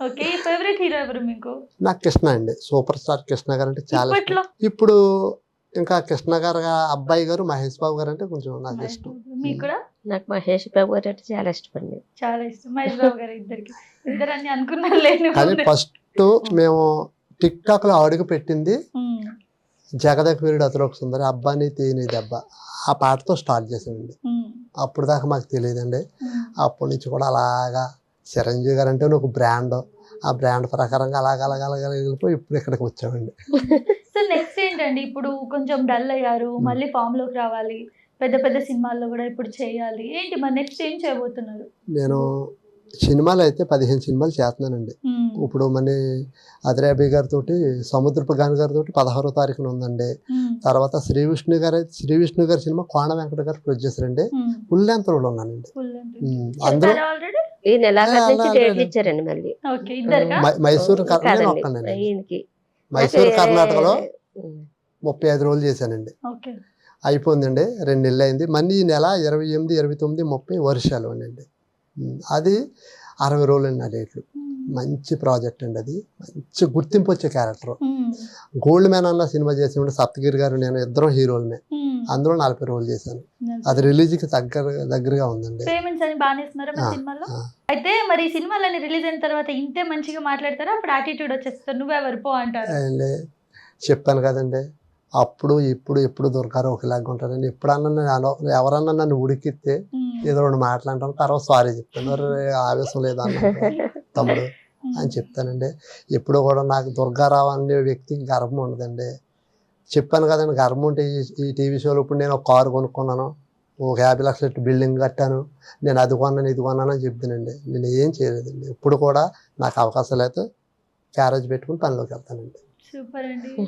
Okay favourite hero ఎవరు మీకు? నాకు కృష్ణ అండి. సూపర్ స్టార్ కృష్ణ గారు అంటే చాలా ఇష్టం. ఇప్పుడు ఇంకా కృష్ణ గారు గా- అబ్బాయి గారు మహేష్ బాబు గారు అంటే కొంచెం నాకు ఇష్టం. మీకు కూడా? నాకు మహేష్ బాబు గారు అంటే చాలా ఇష్టపండి చాలా ఇష్టం. మహేష్ బాబు గారు ఇద్దరికి. ఇద్దరు అన్ని అనుకున్నారు లేని కానీ ఫస్ట్ మేము టిక్ టాక్లో అడుగు పెట్టింది జగదక వీరుడు అతలోక సుందరి అబ్బాని తేని దెబ్బ. ఆ పాటతో స్టార్ట్ చేసామండి అప్పుడు దాకా మాకు తెలియదండి. అప్పటి నుంచి కూడా అలాగా చిరంజీవి గారు అంటే ఒక బ్రాండ్ ఆ బ్రాండ్ ప్రకారంగా అలాగ అలాగ అలాగ వెళ్ళిపోయి ఇప్పుడు ఇక్కడికి వచ్చామండి సో నెక్స్ట్ ఏంటండి ఇప్పుడు కొంచెం డల్ అయ్యారు మళ్ళీ ఫామ్లోకి రావాలి పెద్ద పెద్ద సినిమాల్లో కూడా ఇప్పుడు చేయాలి ఏంటి మరి నెక్స్ట్ ఏం చేయబోతున్నారు నేను సినిమాలు అయితే పదిహేను సినిమాలు చేస్తున్నానండి మ్మ్. ఇప్పుడు మన అదిరాబి గారితో సముద్రపు గాని గారితో పదహారో తారీఖున ఉందండి మ్మ్. తర్వాత శ్రీ విష్ణు గారు శ్రీ విష్ణు గారి సినిమా కోణ వెంకట గారు ప్రొడ్యూసర్ అండి. ఫుల్ ఉన్నానండి. ఉమ్, అందులో చెప్పారా already? ఈ నెలాఖరు నుంచి డేట్లు. ఇచ్చారండి మళ్ళీ. మైసూరు ఈయనకి. మైసూరు కర్ణాటకలో. ముప్పై ఐదు రోజులు చేశానండి. ఓకే. అయిపోయిందండి రెండు నెలలు అయింది మళ్ళీ ఈ నెల ఇరవై ఎనిమిది ఇరవై తొమ్మిది ముప్పై వర్షాలు అండి. అది అరవై రోజులు అండి ఆ డేట్లు. మంచి ప్రాజెక్ట్ అండి అది. మంచి గుర్తింపు వచ్చే క్యారెక్టర్. గోల్డ్ మ్యాన్ అన్న సినిమా చేసినప్పుడు సప్తగిరి గారు నేను ఇద్దరం హీరోలమే. మ్మ్. అందులో నలభై రోజులు చేశాను. అది రిలీజ్కి దగ్గర దగ్గరగా ఉందండి. అయితే మరి సినిమాలన్నీ రిలీజ్ అయిన తర్వాత ఇంతే మంచిగా మాట్లాడతారా? అప్పుడు యాటిట్యూడ్ వచ్చేస్తారు నువ్వెవరు పో అంటారు. చెప్పాను కదండి. అప్పుడు ఇప్పుడు ఎప్పుడు దొరకారు ఒకలాగా ఉంటారండి ఎప్పుడన్నా నేను ఎవరన్నా నన్ను ఉడికిస్తే ఏదో రెండు మాట్లాడతాను తర్వాత సారీ చెప్తాను. "అరే, ఆవేశం లేదా తమ్ముడు. అని చెప్తానండి. ఎప్పుడు కూడా నాకు దుర్గారావు అనే వ్యక్తికి గర్వం ఉండదండి. చెప్పాను కదండి గర్వం ఉంటే ఈ- టీవీ షోలో ఇప్పుడు నేను ఒక కారు కొనుక్కున్నాను. ఒక యాభై లక్షల బిల్డింగ్ కట్టాను. నేను అది కొన్నాను ఇది కొన్నాను అని చెప్తానండి. నేను ఏం చేయలేదండి. ఇప్పుడు కూడా నాకు అవకాశాలు అయితే క్యారేజ్ పెట్టుకుని పనిలోకి వెళ్తానండి.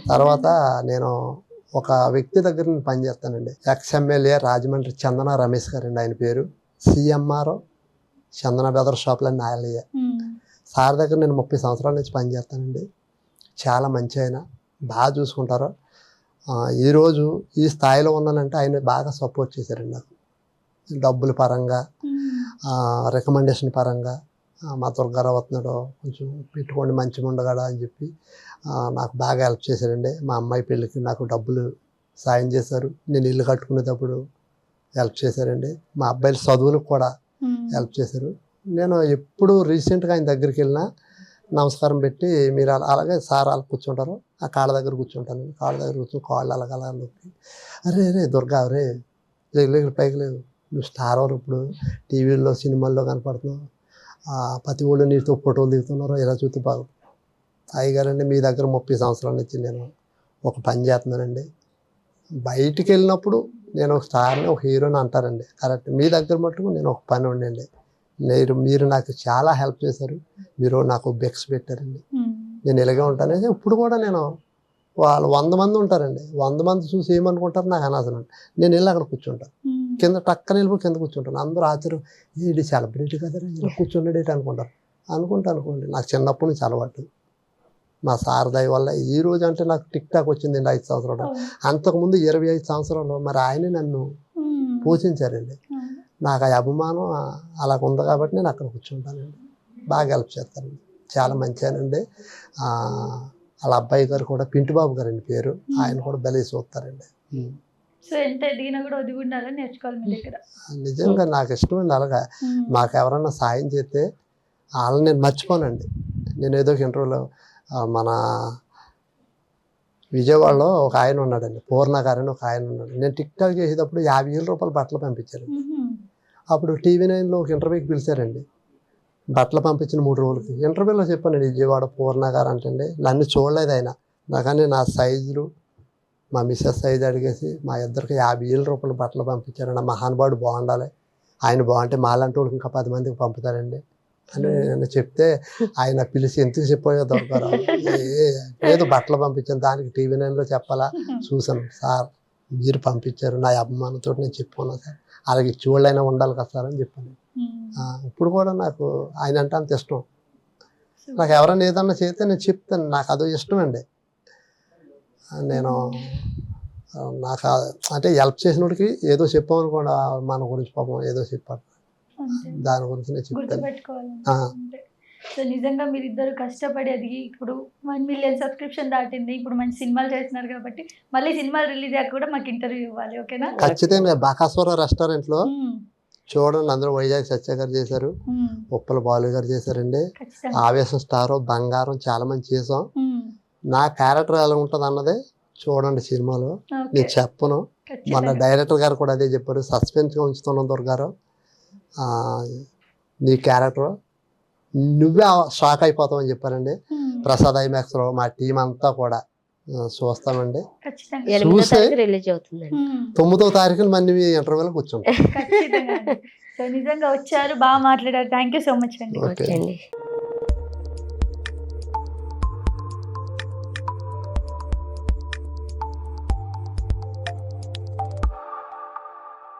తర్వాత నేను ఒక వ్యక్తి దగ్గర నేను పనిచేస్తానండి ఎక్స్ ఎమ్మెల్యే రాజమండ్రి చందన రమేష్ గారు అండి ఆయన పేరు. సిఎంఆర్ చందన బెదర్ షాప్లో నాయలయ్య మ్మ్. సార్ దగ్గర నేను ముప్పై సంవత్సరాల నుంచి పనిచేస్తానండి చాలా మంచి ఆయన. బాగా చూసుకుంటారు. ఈరోజు ఈ స్థాయిలో ఉన్నానంటే ఆయన బాగా సపోర్ట్ చేశారండి నాకు. డబ్బుల పరంగా. రికమెండేషన్ పరంగా మా దుర్గారావు వస్తున్నాడు కొంచెం పెట్టుకోండి మంచిగా ఉండగాడా అని చెప్పి నాకు బాగా హెల్ప్ చేశారండి. మా అమ్మాయి పెళ్ళికి నాకు డబ్బులు సాయం చేశారు. నేను ఇల్లు కట్టుకునేటప్పుడు హెల్ప్ చేశారండి. మా అబ్బాయిల చదువులకు కూడా. హెల్ప్ చేశారు. నేను ఎప్పుడు రీసెంట్గా ఆయన దగ్గరికి వెళ్ళినా నమస్కారం పెట్టి మీరు అలా అలాగే సార్ అలా కూర్చుంటారు. ఆ కాళ్ళ దగ్గర కూర్చుంటాను. కాళ్ళ దగ్గర కూర్చుని కాళ్ళు అలాగ అలా అరే అరే దుర్గా అరే లేదు లేదు పైకి లేవు. నువ్వు స్టార్ వారు ఇప్పుడు? టీవీల్లో సినిమాల్లో కనపడుతున్నావు. ప్రతి ఊళ్ళో నీతో ఫోటోలు దిగుతున్నారు. ఇలా చూస్తే బాగు. అయ్యగారండి మీ దగ్గర ముప్పై సంవత్సరాల నుంచి నేను ఒక పని చేస్తున్నానండి. బయటికి వెళ్ళినప్పుడు నేను ఒక స్టార్ని ఒక హీరోని అంటారండి. కరెక్ట్. మీ దగ్గర మటుకు నేను ఒక పని ఉండండి. మీరు మీరు నాకు చాలా హెల్ప్ చేశారు. మీరు నాకు బెక్స్ పెట్టారండి. మ్మ్. నేను ఇలాగే ఉంటాను. ఇప్పుడు కూడా నేను వాళ్ళు వంద మంది ఉంటారండి. వంద మంది చూసి ఏమనుకుంటారు? నాకు అనవసరం నేను వెళ్ళి అక్కడ కూర్చుంటాను. మ్మ్. కింద టక్కన వెళ్ళిపోయి కింద కూర్చుంటాను. అందరూ ఆశ్చర్యం. ఇది సెలబ్రిటీ కదరా ఇలా కూర్చున్నాడు ఏంటి? అనుకుంటారు. అనుకుంటా అనుకోండి. నాకు చిన్నప్పటి నుంచి అలవాటు. మా సార్ దయ వల్ల ఈ రోజు అంటే నాకు టిక్ టాక్ వచ్చిందండి ఐదు సంవత్సరాలు. అంతకుముందు ఇరవై ఐదు సంవత్సరాలు మరి ఆయనే నన్ను మ్మ్. పోషించారండి. నాకు ఆ అభిమానం అలా ఉంది కాబట్టి నేను అక్కడ కూర్చుంటానండి బాగా హెల్ప్ చేస్తానండి చాలా మంచిగానండి. ఆ, వాళ్ళ అబ్బాయి గారు కూడా పింటి బాబు గారండి పేరు. ఆయన కూడా బలి చూస్తారండి. ఉం. సో ఎంత ఎదిగినా కూడా ఒదిగి ఉండాలని నేర్చుకోవాలి మీ దగ్గర. నిజంగా నాకు ఇష్టమండి అలాగా. మ్మ్. మాకు ఎవరన్నా సాయం చేస్తే వాళ్ళని నేను మర్చిపోనండి. నేను ఏదో ఒక ఇంటర్వ్యూలో మన విజయవాడలో ఒక ఆయన ఉన్నాడండి. పూర్ణ గారని ఒక ఆయన ఉన్నాడు. నేను టిక్ టాక్ చేసేటప్పుడు యాభై వేల రూపాయలు బట్టలు పంపించాను. అప్పుడు టీవీ నైన్లో ఒక ఇంటర్వ్యూకి పిలిచారండి. బట్టలు పంపించిన మూడు రోజులకి. ఇంటర్వ్యూలో చెప్పానండి విజయవాడ పూర్ణ గారు అంటే నన్ను చూడలేదు ఆయన. నాకని నా సైజులు మా మిస్సెస్ సైజు అడిగేసి మా ఇద్దరికి యాభై వేల రూపాయలు బట్టలు పంపించారండి నా మహానుభావుడు బాగుండాలి. ఆయన బాగుంటే మాలాంటి వాళ్ళకి ఇంకా పది మందికి పంపుతారండి అని నేను చెప్తే ఆయన పిలిచి ఎందుకు చెప్పాయో దొరకరా ఏదో బట్టలు పంపించాను దానికి టీవీ నైన్లో చెప్పాలా? చూసాను సార్. మీరు పంపించారు. నా అభిమానంతో నేను చెప్పుకున్నాను సార్ అలాగే చూడలైనా ఉండాలి కదా సార్ అని చెప్పాను. ఇప్పుడు కూడా నాకు ఆయన అంటే అంత ఇష్టం. నాకు ఎవరైనా ఏదన్నా చేస్తే నేను చెప్తాను. నాకు అదో ఇష్టం అండి. నేను నాకు అంటే హెల్ప్ చేసినోడికి ఏదో చెప్పామనుకోండి మన గురించి పాపం ఏదో చెప్పారు అంతే. దాని గురించి నేను చెప్తాను. సో నిజంగా మీరు ఇద్దరు కష్టపడి అది ఇప్పుడు వన్ మిలియన్ సబ్స్క్రిప్షన్ దాటింది ఇప్పుడు మంచి సినిమాలు చేస్తున్నారు కాబట్టి మళ్ళీ సినిమాలు రిలీజ్ అయ్యాక కూడా మాకు ఇంటర్వ్యూ ఇవ్వాలి ఓకేనా? ఖచ్చితంగా బాకాసుర రెస్టారెంట్లో ఉమ్, చూడండి అందరూ వైజాగ్ సత్య గారు చేశారు ఉప్పల బాలు గారు చేశారండి. ఆవేశం స్టార్ బంగారం చాలా మంది చేసాం. నా క్యారెక్టర్ ఎలా ఉంటుంది అన్నది చూడండి సినిమాలో. నేను చెప్పను. మన. డైరెక్టర్ గారు కూడా అదే చెప్పారు సస్పెన్స్గా ఉంచుతున్నాం దొరగారు నీ క్యారెక్టర్. నువ్వే షాక్ అయిపోతావు అని చెప్పారండి. ప్రసాద్ ఐమాక్స్లో మా టీం అంతా కూడా చూస్తామండి. ఖచ్చితంగా. ఎనిమిదో చూసే- తారీఖు రిలీజ్ అవుతుందండి. ఉమ్, తొమ్మిదో తారీఖున మళ్ళీ మీ ఇంటర్వ్యూలో కూర్చుంటాం. ఖచ్చితంగా అండి. సో నిజంగా వచ్చారు బాగా మాట్లాడారు. థ్యాంక్ యూ సో మచ్ అండి.